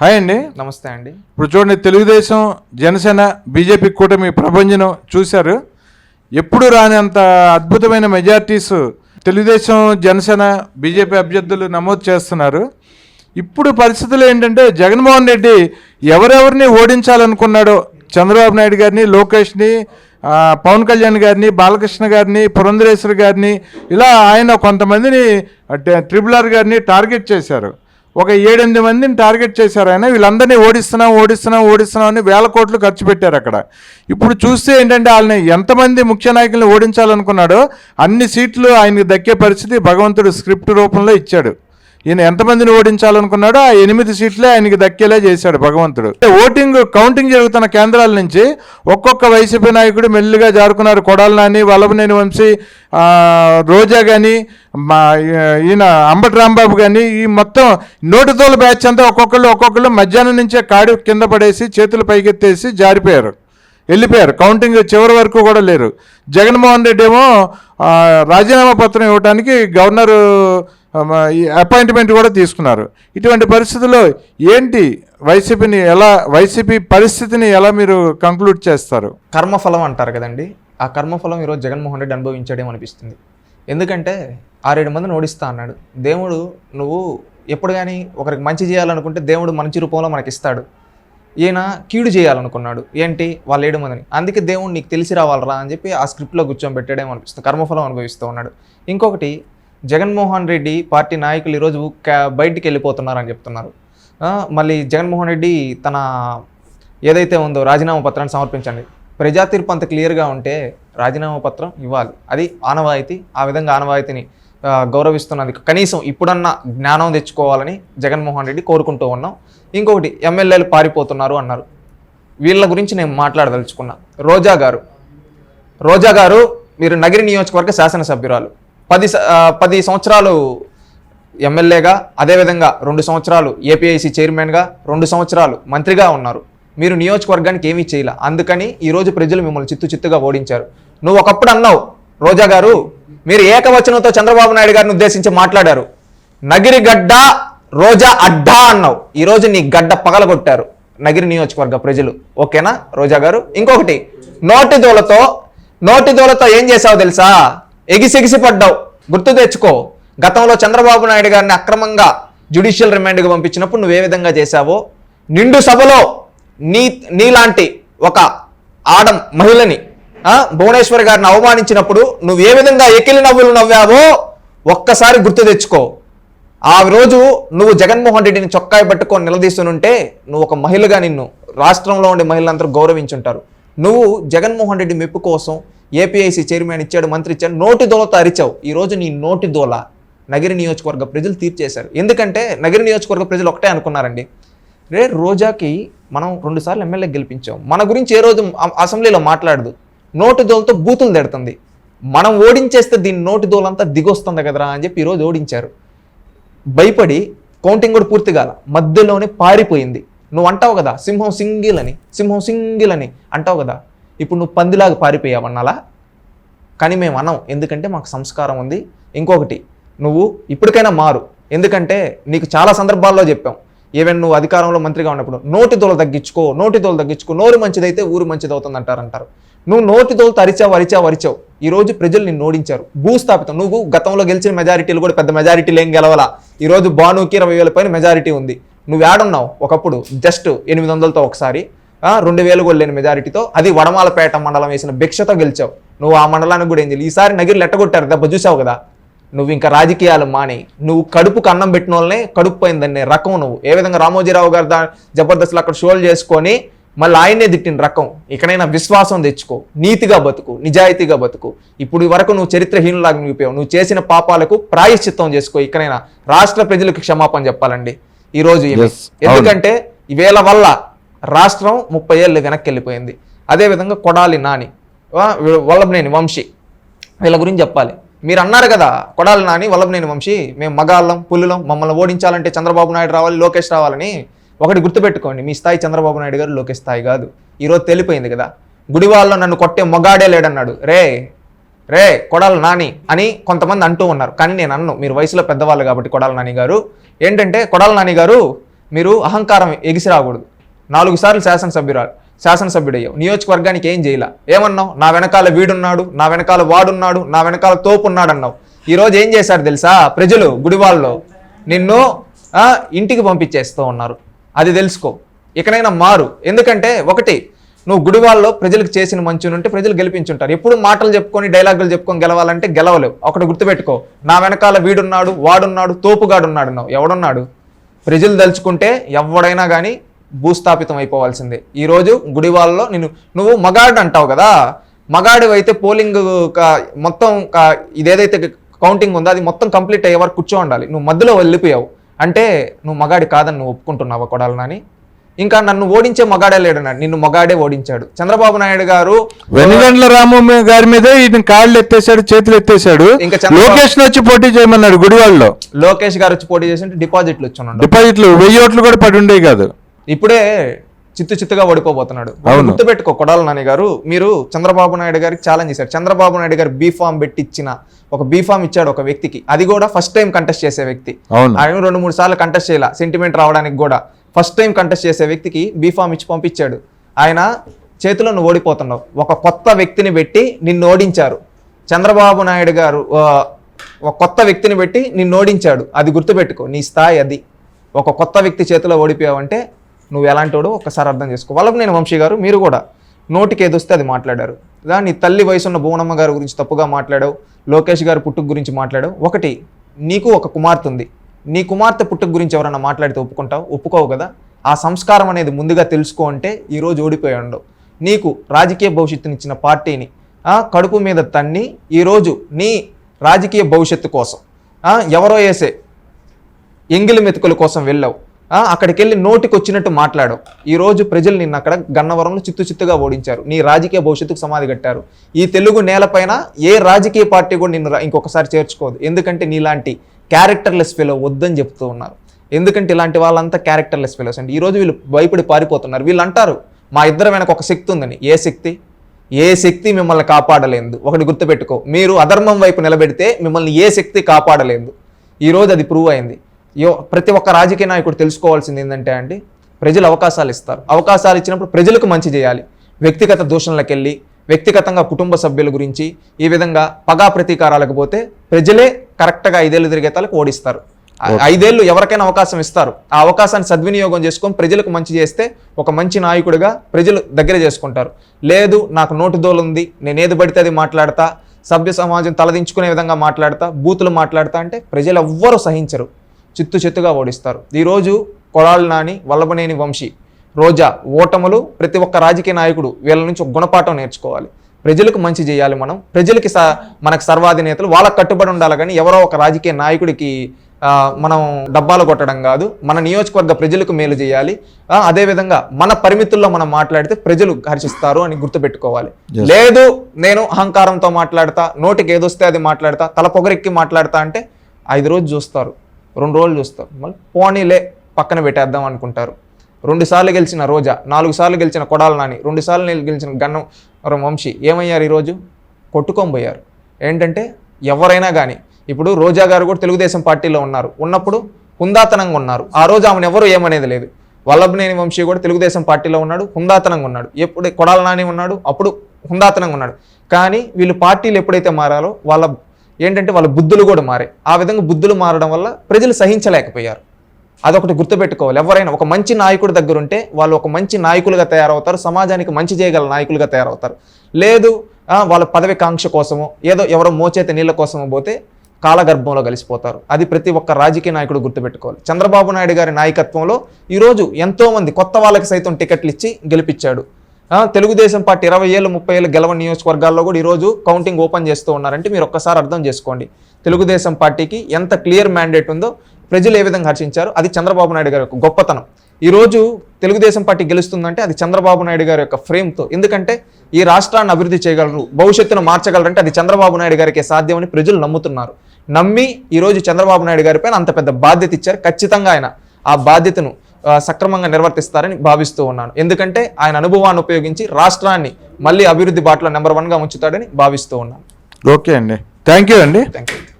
Hi అండి. నమస్తే అండి. ఇప్పుడు చూడండి తెలుగుదేశం జనసేన బీజేపీ కూటమి ప్రభంజనం చూశారు. ఎప్పుడు రాని అంత అద్భుతమైన మెజార్టీస్ తెలుగుదేశం జనసేన బీజేపీ అభ్యర్థులు నమోదు చేస్తున్నారు. ఇప్పుడు పరిస్థితులు ఏంటంటే జగన్మోహన్ రెడ్డి ఎవరెవరిని ఓడించాలనుకున్నాడో చంద్రబాబు నాయుడు గారిని లోకేష్ని పవన్ కళ్యాణ్ గారిని బాలకృష్ణ గారిని పురంధరేశ్వరి గారిని ఇలా ఆయన కొంతమందిని ఆర్ గారిని టార్గెట్ చేశారు. ఒక ఏడెనిమిది మందిని టార్గెట్ చేశారు ఆయన. వీళ్ళందరినీ ఓడిస్తున్నాం ఓడిస్తున్నాం ఓడిస్తున్నాం అని వేల కోట్లు ఖర్చు పెట్టారు అక్కడ. ఇప్పుడు చూస్తే ఏంటంటే వాళ్ళని ఎంతమంది ముఖ్య నాయకుల్ని ఓడించాలనుకున్నాడో అన్ని సీట్లు ఆయనకి దక్కే పరిస్థితి భగవంతుడు స్క్రిప్ట్ రూపంలో ఇచ్చాడు. ఈయన ఎంతమందిని ఓడించాలనుకున్నాడో ఆ ఎనిమిది సీట్లే ఆయనకి దక్కేలా చేశాడు భగవంతుడు. ఓటింగ్ కౌంటింగ్ జరుగుతున్న కేంద్రాల నుంచి ఒక్కొక్క వైసీపీ నాయకుడు మెల్లిగా జారుకున్నారు. కొడాల నాని వల్లభనేని వంశీ రోజా కానీ మా ఈయన అంబటి రాంబాబు కానీ ఈ మొత్తం నోటితోల బ్యాచ్ అంతా ఒక్కొక్కళ్ళు ఒక్కొక్కళ్ళు మధ్యాహ్నం నుంచే కాడి కింద పడేసి చేతులు పైకెత్తేసి జారిపోయారు. వెళ్ళిపోయారు. కౌంటింగ్ చివరి వరకు కూడా లేరు. జగన్మోహన్ రెడ్డి ఏమో రాజీనామా పత్రం ఇవ్వడానికి గవర్నర్ అపాయింట్మెంట్ కూడా తీసుకున్నారు. ఇటువంటి పరిస్థితుల్లో ఏంటి వైసీపీని ఎలా వైసీపీ పరిస్థితిని ఎలా మీరు కంక్లూడ్ చేస్తారు? కర్మఫలం అంటారు కదండి. ఆ కర్మఫలం ఈరోజు జగన్మోహన్ రెడ్డి అనుభవించడం అనిపిస్తుంది. ఎందుకంటే ఆరేడు మందిని ఓడిస్తా అన్నాడు. దేవుడు నువ్వు ఎప్పుడు కానీ ఒకరికి మంచి చేయాలనుకుంటే దేవుడు మంచి రూపంలో మనకి ఇస్తాడు. ఈయన కీడు చేయాలనుకున్నాడు. ఏంటి? వాళ్ళు ఏడు మందిని. అందుకే దేవుడు నీకు తెలిసి రావాలరా అని చెప్పి ఆ స్క్రిప్ట్లో కూర్చోబెట్టాడేమో అనిపిస్తుంది. కర్మఫలం అనుభవిస్తూ ఉన్నాడు. ఇంకొకటి జగన్మోహన్ రెడ్డి పార్టీ నాయకులు ఈరోజు బయటికి వెళ్ళిపోతున్నారని చెప్తున్నారు. మళ్ళీ జగన్మోహన్ రెడ్డి తన ఏదైతే ఉందో రాజీనామా పత్రాన్ని సమర్పించండి. ప్రజా తీర్పు అంత క్లియర్గా ఉంటే రాజీనామా పత్రం ఇవ్వాలి. అది ఆనవాయితీ ఆ విధంగా ఆనవాయితీని గౌరవిస్తున్నది కనీసం ఇప్పుడన్నా జ్ఞానం తెచ్చుకోవాలని జగన్మోహన్ రెడ్డి కోరుకుంటూ ఉన్నాం. ఇంకొకటి ఎమ్మెల్యేలు పారిపోతున్నారు అన్నారు. వీళ్ళ గురించి నేను మాట్లాడదలుచుకున్నా. రోజా గారు రోజా గారు మీరు నగిరి నియోజకవర్గ శాసనసభ్యురాలు. పది పది సంవత్సరాలు ఎమ్మెల్యేగా అదేవిధంగా రెండు సంవత్సరాలు ఏపీఐసి చైర్మన్గా రెండు సంవత్సరాలు మంత్రిగా ఉన్నారు. మీరు నియోజకవర్గానికి ఏమీ చేయలే. అందుకని ఈరోజు ప్రజలు మిమ్మల్ని చిత్తు చిత్తుగా ఓడించారు. నువ్వు ఒకప్పుడు అన్నావు రోజా గారు మీరు ఏకవచనంతో చంద్రబాబు నాయుడు గారిని ఉద్దేశించి మాట్లాడారు. నగిరి గడ్డ రోజా అడ్డా అన్నావు. ఈరోజు నీ గడ్డ పగలగొట్టారు నగిరి నియోజకవర్గ ప్రజలు. ఓకేనా రోజా గారు? ఇంకొకటి నోటి దూలతో నోటి ఏం చేసావు తెలుసా? ఎగిసెగిసి పడ్డావు. గుర్తు తెచ్చుకో. గతంలో చంద్రబాబు నాయుడు గారిని అక్రమంగా జ్యుడిషియల్ రిమాండ్కి పంపించినప్పుడు నువ్వు ఏ విధంగా చేశావో? నిండు సభలో నీ నీలాంటి ఒక ఆడం మహిళని భువనేశ్వర్ గారిని అవమానించినప్పుడు నువ్వు ఏ విధంగా ఎకిలి నవ్వులు నవ్వావో ఒక్కసారి గుర్తు తెచ్చుకో. ఆ రోజు నువ్వు జగన్మోహన్ రెడ్డిని చొక్కాయి పట్టుకొని నిలదీస్తునుంటే నువ్వు ఒక మహిళగా నిన్ను రాష్ట్రంలో ఉండే మహిళలందరూ గౌరవించుంటారు. నువ్వు జగన్మోహన్ రెడ్డి మెప్పు కోసం ఏపీఐసి చైర్మన్ ఇచ్చాడు మంత్రి ఇచ్చాడు నోటి దోలతో అరిచావు. ఈరోజు నీ నోటి దోల నగరి నియోజకవర్గ ప్రజలు తీర్చేశారు. ఎందుకంటే నగరి నియోజకవర్గ ప్రజలు ఒకటే అనుకున్నారండి. రే రోజాకి మనం రెండుసార్లు ఎమ్మెల్యే గెలిపించాం. మన గురించి ఏ రోజు అసెంబ్లీలో మాట్లాడదు. నోటి దోలతో బూతులు తిడుతుంది. మనం ఓడించేస్తే దీని నోటి దోలంతా దిగొస్తుంది కదరా అని చెప్పి ఈరోజు ఓడించారు. భయపడి కౌంటింగ్ కూడా పూర్తి కాల. మధ్యలోనే పారిపోయింది. నువ్వు అంటావు కదా సింహం సింగిల్ అని సింహం సింగిల్ అని అంటావు కదా. ఇప్పుడు నువ్వు పందిలాగా పారిపోయావన్నాలా? కానీ మేము అన్నాం ఎందుకంటే మాకు సంస్కారం ఉంది. ఇంకొకటి నువ్వు ఇప్పటికైనా మారు. ఎందుకంటే నీకు చాలా సందర్భాల్లో చెప్పాం. ఈవెన్ నువ్వు అధికారంలో మంత్రిగా ఉన్నప్పుడు నోటి దోల తగ్గించుకో నోటి దోల తగ్గించుకో నోరు మంచిదైతే ఊరు మంచిది అవుతుంది అంటారు నువ్వు నోటి దోలతో అరిచావు అరిచావు అరిచావు. ఈ రోజు ప్రజలు నిన్ను ఓడించారు. భూస్థాపితం. నువ్వు గతంలో గెలిచిన మెజారిటీలు కూడా పెద్ద మెజారిటీలు ఏం గెలవాలా. ఈ రోజు బానుకి ఇరవై వేల పైన మెజారిటీ ఉంది. నువ్వు ఏడున్నావు ఒకప్పుడు జస్ట్ ఎనిమిది వందలతో ఒకసారి. రెండు వేలు కూడా లేని మెజారిటీతో అది వడమాలపేట మండలం వేసిన భిక్షతో గెలిచావు. నువ్వు ఆ మండలానికి కూడా ఏం తెలియదు ఈసారి నగిరి లెట్టగొట్టారు. దెబ్బ చూసావు కదా? నువ్వు ఇంకా రాజకీయాలు మాని. నువ్వు కడుపుకు అన్నం పెట్టిన వాళ్ళనే కడుపు పోయిందనే రకం నువ్వు. ఏ విధంగా రామోజీరావు గారు దా జబర్దస్త్లో అక్కడ షోలు చేసుకొని మళ్ళీ ఆయనే తిట్టిన రకం. ఇకనైనా విశ్వాసం తెచ్చుకో. నీతిగా బతుకు. నిజాయితీగా బతుకు. ఇప్పుడు వరకు నువ్వు చరిత్రహీనులాగా నిలిపావు నువ్వు చేసిన పాపాలకు ప్రాయశ్చిత్తం చేసుకో. ఇకనైనా రాష్ట్ర ప్రజలకు క్షమాపణ చెప్పాలండి. ఈ రోజు ఇవి. Yes, అవును. ఎందుకంటే వీళ్ళ వల్ల రాష్ట్రం ముప్పై ఏళ్ళు వెనక్కి వెళ్ళిపోయింది అదేవిధంగా కొడాలి నాని వల్లభనేని వంశీ వీళ్ళ గురించి చెప్పాలి. మీరు అన్నారు కదా కొడాలి నాని వల్లభనేని వంశీ మేము మగాళ్ళం పుల్లులం మమ్మల్ని ఓడించాలంటే చంద్రబాబు నాయుడు రావాలి లోకేష్ రావాలని ఒకటి గుర్తుపెట్టుకోండి. మీ స్థాయి చంద్రబాబు నాయుడు గారు లోకేష్ స్థాయి కాదు. ఈరోజు తెలిపోయింది కదా. గుడివాళ్ళలో నన్ను కొట్టే మొగాడే లేడన్నాడు. రే రే కొడాల నాని అని కొంతమంది అంటూ ఉన్నారు. కానీ నేను అన్ను మీరు వయసులో పెద్దవాళ్ళు కాబట్టి కొడాల నాని గారు. ఏంటంటే కొడాల నాని గారు మీరు అహంకారం ఎగిసి రాకూడదు నాలుగు సార్లు శాసనసభ్యురాలు శాసనసభ్యుడయ్యావు. నియోజకవర్గానికి ఏం చేయలే? ఏమన్నావు? నా వెనకాల వీడున్నాడు నా వెనకాల వాడున్నాడు నా వెనకాల తోపున్నాడు అన్నావు ఈరోజు ఏం చేశారు తెలుసా? ప్రజలు గుడివాళ్ళలో నిన్ను ఇంటికి పంపించేస్తూ ఉన్నారు. అది తెలుసుకో. ఇకనైనా మారు. ఎందుకంటే ఒకటి నువ్వు గుడివాళ్ళలో ప్రజలకు చేసిన మంచి ఉంటే ప్రజలు గెలిపించుంటారు. ఎప్పుడు మాటలు చెప్పుకొని డైలాగులు చెప్పుకొని గెలవాలంటే గెలవలేవు. ఒకటి గుర్తుపెట్టుకో. నా వెనకాల వీడున్నాడు వాడున్నాడు తోపుగాడున్నాడు అన్నావు. ఎవడున్నాడు? ప్రజలు తలుచుకుంటే ఎవడైనా కానీ భూస్థాపితం అయిపోవాల్సిందే. ఈరోజు గుడివాళ్ళలో నేను నువ్వు మగాడు అంటావు కదా? మగాడు అయితే పోలింగ్ మొత్తం ఇదేదైతే కౌంటింగ్ ఉందో అది మొత్తం కంప్లీట్ అయ్యే వరకు కూర్చో ఉండాలి. నువ్వు మధ్యలో వెళ్ళిపోయావు. అంటే నువ్వు మగాడి కాదని నువ్వు ఒప్పుకుంటున్నావా కొడాలని ఇంకా నన్ను ఓడించే మగాడే లేడన్నాడు నిన్ను మగాడే ఓడించాడు. చంద్రబాబు నాయుడు గారు వెనుగండ్ల రాము గారి మీదే ఈయన కాళ్ళు ఎత్తేసాడు చేతులు ఎత్తేసాడు ఇంకా లోకేష్ వచ్చి పోటీ చేయమన్నాడు గుడివాళ్ళలో. లోకేష్ గారు వచ్చి పోటీ చేసి డిపాజిట్లు వచ్చి డిపాజిట్లు వెయ్యి ఓట్లు కూడా పడి ఉండేవి కాదు. ఇప్పుడే చిత్తు చిత్తుగా ఓడిపోబోతున్నాడు. గుర్తుపెట్టుకో కొడాల నాని గారు. మీరు చంద్రబాబు నాయుడు గారికి ఛాలెంజ్ చేశారు. చంద్రబాబు నాయుడు గారు బీఫామ్ పెట్టి ఇచ్చిన ఒక బీఫామ్ ఇచ్చాడు ఒక వ్యక్తికి. అది కూడా ఫస్ట్ టైం కంటెస్ట్ చేసే వ్యక్తి. ఆయన రెండు మూడు సార్లు కంటెస్ట్ చేయాల. సెంటిమెంట్ రావడానికి కూడా. ఫస్ట్ టైం కంటెస్ట్ చేసే వ్యక్తికి బీఫామ్ ఇచ్చి పంపించాడు. ఆయన చేతిలో నువ్వు ఓడిపోతున్నావు. ఒక కొత్త వ్యక్తిని పెట్టి నిన్ను ఓడించారు. చంద్రబాబు నాయుడు గారు ఒక కొత్త వ్యక్తిని పెట్టి నిన్ను ఓడించాడు. అది గుర్తుపెట్టుకో. నీ స్థాయి అది. ఒక కొత్త వ్యక్తి చేతిలో ఓడిపోయావంటే నువ్వు ఎలాంటోడు ఒకసారి అర్థం చేసుకో. వాళ్ళకు నేను వంశీ గారు మీరు కూడా నోటికి ఏదొస్తే అది మాట్లాడారు. దాన్ని తల్లి వయసున్న భువనమ్మ గారి గురించి తప్పుగా మాట్లాడావు లోకేష్ గారి పుట్టుక గురించి మాట్లాడావు. ఒకటి నీకు ఒక కుమార్తె ఉంది. నీ కుమార్తె పుట్టుక గురించి ఎవరన్నా మాట్లాడితే ఒప్పుకుంటావు? ఒప్పుకోవు కదా. ఆ సంస్కారం అనేది ముందుగా తెలుసుకో అంటే ఈరోజు ఓడిపోయి ఉండవు. నీకు రాజకీయ భవిష్యత్తునిచ్చిన పార్టీని కడుపు మీద తన్ని ఈరోజు నీ రాజకీయ భవిష్యత్తు కోసం ఎవరో వేసే ఎంగిలి మెతుకుల కోసం వెళ్ళావు. అక్కడికి వెళ్ళి నోటికి వచ్చినట్టు మాట్లాడు ఈరోజు ప్రజలు నిన్న అక్కడ గన్నవరంలో చిత్తు చిత్తుగా ఓడించారు. నీ రాజకీయ భవిష్యత్తుకు సమాధి కట్టారు. ఈ తెలుగు నేలపైన ఏ రాజకీయ పార్టీ కూడా నిన్ను ఇంకొకసారి చేర్చుకోదు. ఎందుకంటే నీలాంటి క్యారెక్టర్లెస్ ఫెలో వద్దని చెప్తూ ఉన్నారు. ఎందుకంటే ఇలాంటి వాళ్ళంతా క్యారెక్టర్లెస్ ఫెలోస్ అండి. ఈరోజు వీళ్ళు భయపడి పారిపోతున్నారు. వీళ్ళు అంటారు మా ఇద్దరు వెనక ఒక శక్తి ఉందని. ఏ శక్తి? ఏ శక్తి మిమ్మల్ని కాపాడలేదు. ఒకటి గుర్తుపెట్టుకో. మీరు అధర్మం వైపు నిలబెడితే మిమ్మల్ని ఏ శక్తి కాపాడలేదు. ఈ రోజు అది ప్రూవ్ అయింది. యో ప్రతి ఒక్క రాజకీయ నాయకుడు తెలుసుకోవాల్సింది ఏంటంటే అండి ప్రజలు అవకాశాలు ఇస్తారు. అవకాశాలు ఇచ్చినప్పుడు ప్రజలకు మంచి చేయాలి. వ్యక్తిగత దూషణలకు వెళ్ళి వ్యక్తిగతంగా కుటుంబ సభ్యుల గురించి ఈ విధంగా పగా ప్రతీకారాలకు పోతే ప్రజలే కరెక్ట్గా ఐదేళ్ళు తిరిగే తలకు ఓడిస్తారు. ఐదేళ్ళు ఎవరికైనా అవకాశం ఇస్తారు. ఆ అవకాశాన్ని సద్వినియోగం చేసుకొని ప్రజలకు మంచి చేస్తే ఒక మంచి నాయకుడిగా ప్రజలు దగ్గర చేసుకుంటారు. లేదు నాకు నోటు దోలు ఉంది నేను ఏది పడితే అది మాట్లాడతా సభ్య సమాజం తలదించుకునే విధంగా మాట్లాడతా బూతులు మాట్లాడతా అంటే ప్రజలు ఎవ్వరూ సహించరు. చిత్తు చిత్తుగా ఓడిస్తారు. ఈరోజు కొడాలి నాని వల్లభనేని వంశీ రోజా ఓటములు ప్రతి ఒక్క రాజకీయ నాయకుడు వీళ్ళ నుంచి ఒక గుణపాఠం నేర్చుకోవాలి. ప్రజలకు మంచి చేయాలి మనం. ప్రజలకి స మనకు సర్వాధినేతలు వాళ్ళకి కట్టుబడి ఉండాలి కానీ ఎవరో ఒక రాజకీయ నాయకుడికి మనం డబ్బాలు కొట్టడం కాదు. మన నియోజకవర్గ ప్రజలకు మేలు చేయాలి. అదేవిధంగా మన పరిమితుల్లో మనం మాట్లాడితే ప్రజలు హర్షిస్తారు అని గుర్తుపెట్టుకోవాలి. లేదు నేను అహంకారంతో మాట్లాడతా నోటికి ఏదొస్తే అది మాట్లాడతా తల పొగరెక్కి మాట్లాడతా అంటే ఐదు రోజులు చూస్తారు. రెండు రోజులు చూస్తారు మళ్ళీ పోనీలే పక్కన పెట్టేద్దాం అనుకుంటారు. రెండు సార్లు గెలిచిన రోజా నాలుగు సార్లు గెలిచిన కొడాల నాని రెండు సార్లు గెలిచిన గన్నం వంశీ ఏమయ్యారు ఈరోజు? కొట్టుకొని పోయారు. ఏంటంటే ఎవరైనా కానీ ఇప్పుడు రోజా గారు కూడా తెలుగుదేశం పార్టీలో ఉన్నారు. ఉన్నప్పుడు హుందాతనంగా ఉన్నారు. ఆ రోజు ఆమెను ఎవరు ఏమనేది లేదు. వల్లభనేని వంశీ కూడా తెలుగుదేశం పార్టీలో ఉన్నాడు హుందాతనంగా ఉన్నాడు. ఎప్పుడు కొడాల నాని ఉన్నాడు అప్పుడు హుందాతనంగా ఉన్నాడు. కానీ వీళ్ళు పార్టీలు ఎప్పుడైతే మారాలో వాళ్ళ ఏంటంటే వాళ్ళ బుద్ధులు కూడా మారాయి ఆ విధంగా బుద్ధులు మారడం వల్ల ప్రజలు సహించలేకపోయారు. అదొకటి గుర్తుపెట్టుకోవాలి. ఎవరైనా ఒక మంచి నాయకుడి దగ్గర ఉంటే వాళ్ళు ఒక మంచి నాయకులుగా తయారవుతారు సమాజానికి మంచి చేయగల నాయకులుగా తయారవుతారు. లేదు వాళ్ళ పదవి కాంక్ష కోసమో ఏదో ఎవరో మోచేత నీళ్ళ కోసమో పోతే కాలగర్భంలో కలిసిపోతారు. అది ప్రతి ఒక్క రాజకీయ నాయకుడు గుర్తుపెట్టుకోవాలి. చంద్రబాబు నాయుడు గారి నాయకత్వంలో ఈరోజు ఎంతో మంది కొత్త వాళ్ళకి సైతం టికెట్లు ఇచ్చి గెలిపించాడు. తెలుగుదేశం పార్టీ ఇరవై ఏళ్ళు ముప్పై ఏళ్ళు గెలవ నియోజకవర్గాల్లో కూడా ఈరోజు కౌంటింగ్ ఓపెన్ చేస్తూ ఉన్నారంటే మీరు ఒక్కసారి అర్థం చేసుకోండి. తెలుగుదేశం పార్టీకి ఎంత క్లియర్ మ్యాండేట్ ఉందో ప్రజలు ఏ విధంగా హర్షించారు? అది చంద్రబాబు నాయుడు గారి యొక్క గొప్పతనం. ఈరోజు తెలుగుదేశం పార్టీ గెలుస్తుందంటే అది చంద్రబాబు నాయుడు గారి యొక్క ఫ్రేమ్తో. ఎందుకంటే ఈ రాష్ట్రాన్ని అభివృద్ధి చేయగలరు భవిష్యత్తును మార్చగలరంటే అది చంద్రబాబు నాయుడు గారికి సాధ్యమని ప్రజలు నమ్ముతున్నారు. నమ్మి ఈరోజు చంద్రబాబు నాయుడు గారిపైన అంత పెద్ద బాధ్యత ఇచ్చారు. ఖచ్చితంగా ఆయన ఆ బాధ్యతను సక్రమంగా నిర్వర్తిస్తారని భావిస్తూ ఉన్నాను. ఎందుకంటే ఆయన అనుభవాన్ని ఉపయోగించి రాష్ట్రాన్ని మళ్ళీ అభివృద్ధి బాటలో నెంబర్ వన్గా ఉంచుతాడని భావిస్తూ ఉన్నాను. ఓకే అండి. థ్యాంక్ యూ అండి. Thank you